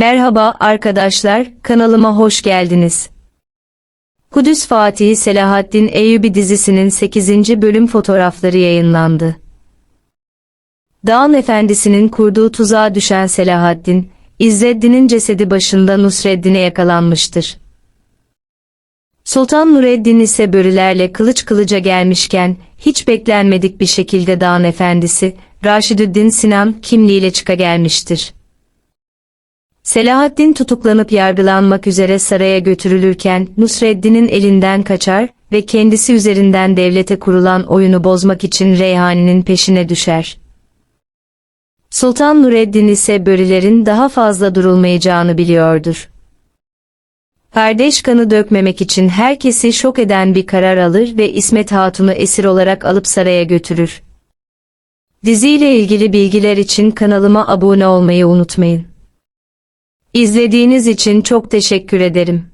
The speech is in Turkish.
Merhaba arkadaşlar, kanalıma hoş geldiniz. Kudüs Fatihi Selahaddin Eyyubi dizisinin 8. bölüm fotoğrafları yayınlandı. Dağın Efendisi'nin kurduğu tuzağa düşen Selahaddin, İzzeddin'in cesedi başında Nusreddin'e yakalanmıştır. Sultan Nureddin ise börülerle kılıç kılıca gelmişken, hiç beklenmedik bir şekilde Dağın Efendisi, Raşidüddin Sinan kimliğiyle çıka gelmiştir. Selahaddin tutuklanıp yargılanmak üzere saraya götürülürken Nusreddin'in elinden kaçar ve kendisi üzerinden devlete kurulan oyunu bozmak için Reyhani'nin peşine düşer. Sultan Nureddin ise börilerin daha fazla durulmayacağını biliyordur. Kardeş kanı dökmemek için herkesi şok eden bir karar alır ve İsmet Hatun'u esir olarak alıp saraya götürür. Diziyle ilgili bilgiler için kanalıma abone olmayı unutmayın. İzlediğiniz için çok teşekkür ederim.